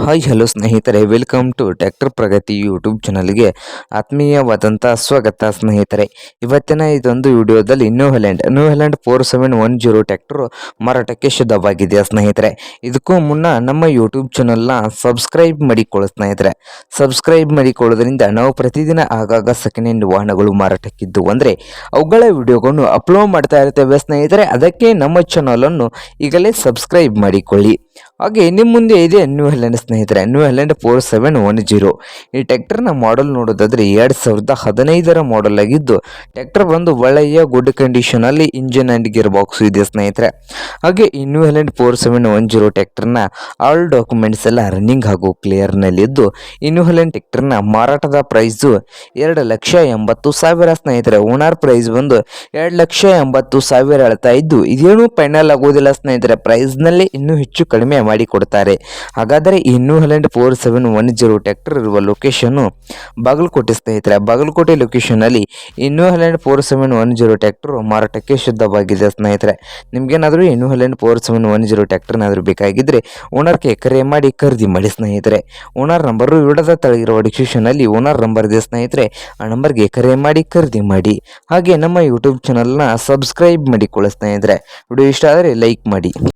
Hi hello ಸ್ನೇಹಿತರೆ. Welcome to tractor Pragati YouTube ಚಾನಲ್ಗೆ ಆತ್ಮೀಯವಾದಂಥ ಸ್ವಾಗತ, ಸ್ನೇಹಿತರೆ. ಇವತ್ತಿನ ಇದೊಂದು ವಿಡಿಯೋದಲ್ಲಿ New Holland New Holland four seven one zero tractor ಮಾರಾಟಕ್ಕೆ ಶುದ್ಧವಾಗಿದೆ, ಸ್ನೇಹಿತರೆ. ಇದಕ್ಕೂ ಮುನ್ನ ನಮ್ಮ ಯೂಟ್ಯೂಬ್ ಚಾನಲ್ನ ಸಬ್ಸ್ಕ್ರೈಬ್ ಮಾಡಿಕೊಳ್ಳೋ, ಸ್ನೇಹಿತರೆ. ಸಬ್ಸ್ಕ್ರೈಬ್ ಮಾಡಿಕೊಳ್ಳೋದ್ರಿಂದ ನಾವು ಪ್ರತಿದಿನ ಆಗಾಗ ಸೆಕೆಂಡ್ ಹ್ಯಾಂಡ್ ವಾಹನಗಳು ಮಾರಾಟಕ್ಕಿದ್ದು ಅಂದರೆ ಅವುಗಳ ವಿಡಿಯೋಗಳನ್ನು ಅಪ್ಲೋಡ್ ಮಾಡ್ತಾ ಇರ್ತೇವೆ, ಸ್ನೇಹಿತರೆ. ಅದಕ್ಕೆ ನಮ್ಮ ಚಾನಲನ್ನು ಈಗಲೇ ಸಬ್ಸ್ಕ್ರೈಬ್ ಮಾಡಿಕೊಳ್ಳಿ. ಹಾಗೆ ನಿಮ್ಮ ಮುಂದೆ ಇದೆ ನ್ಯೂ ಹೆಲೆಂಡ್ ಸ್ನೇಹಿತರೆ New Holland four seven one zero ಈ ಟ್ಯಾಕ್ಟರ್ನ ಮಾಡೆಲ್ ನೋಡೋದಾದರೆ ಎರಡು ಸಾವಿರದ ಹದಿನೈದರ ಮಾಡೆಲ್ ಆಗಿದ್ದು ಟ್ಯಾಕ್ಟರ್ ಬಂದು ಒಳ್ಳೆಯ ಗುಡ್ ಕಂಡೀಷನಲ್ಲಿ ಇಂಜಿನ್ ಆ್ಯಂಡ್ ಗಿರ್ ಬಾಕ್ಸ್ ಇದೆ ಸ್ನೇಹಿತರೆ. ಹಾಗೆ ಈ New Holland four seven one zero ಟ್ಯಾಕ್ಟರ್ನ all documents ಎಲ್ಲ ರನ್ನಿಂಗ್ ಹಾಗೂ ಕ್ಲಿಯರ್ನಲ್ಲಿದ್ದು ಈ ನ್ಯೂ ಹೆಲೆಂಡ್ ಟ್ಯಾಕ್ಟರ್ನ ಮಾರಾಟದ ಪ್ರೈಸು ಎರಡು ಲಕ್ಷ ಎಂಬತ್ತು ಸಾವಿರ ಸ್ನೇಹಿತರೆ. ಓನರ್ ಪ್ರೈಸ್ ಬಂದು ಎರಡು ಲಕ್ಷ ಎಂಬತ್ತು ಸಾವಿರ ಅಳತಾ ಇದ್ದು, ಇದೇನು ಫೈನಲ್ ಆಗೋದಿಲ್ಲ ಸ್ನೇಹಿತರೆ. ಪ್ರೈಸ್ನಲ್ಲಿ ಇನ್ನೂ ಹೆಚ್ಚು ಕಡಿಮೆ ಮಾಡಿ ಕೊಡ್ತಾರೆ ಹಾಗಾದರೆ ಈ New Holland four seven one zero tractor ಇರುವ ಲೊಕೇಶನ್ನು ಬಾಗಲಕೋಟೆ ಸ್ನೇಹಿತರೆ, ಬಾಗಲಕೋಟೆ ಲೊಕೇಶನಲ್ಲಿ ಈ New Holland four seven one zero tractor ಮಾರಾಟಕ್ಕೆ ಶುದ್ಧವಾಗಿದೆ ಸ್ನೇಹಿತರೆ. ನಿಮಗೇನಾದರೂ ಈ New Holland four seven one zero ಟ್ಯಾಕ್ಟರ್ನಾದರೂ ಬೇಕಾಗಿದ್ದರೆ ಓನರ್ಗೆ ಕರೆ ಮಾಡಿ ಖರೀದಿ ಮಾಡಿ ಸ್ನೇಹಿತರೆ. ಓನರ್ ನಂಬರು ವಿಡದ ತಳಗಿರುವ ಡಿಸ್ಕ್ರಿಪ್ಷನಲ್ಲಿ ಓನರ್ ನಂಬರ್ ಇದೆ ಸ್ನೇಹಿತರೆ. ಆ ನಂಬರ್ಗೆ ಕರೆ ಮಾಡಿ ಖರೀದಿ ಮಾಡಿ. ಹಾಗೆ ನಮ್ಮ ಯೂಟ್ಯೂಬ್ ಚಾನಲ್ನ ಸಬ್ಸ್ಕ್ರೈಬ್ ಮಾಡಿಕೊಳ್ಳಿ ಸ್ನೇಹಿತರೆ. ವಿಡಿಯೋ ಇಷ್ಟ ಆದರೆ ಲೈಕ್ ಮಾಡಿ.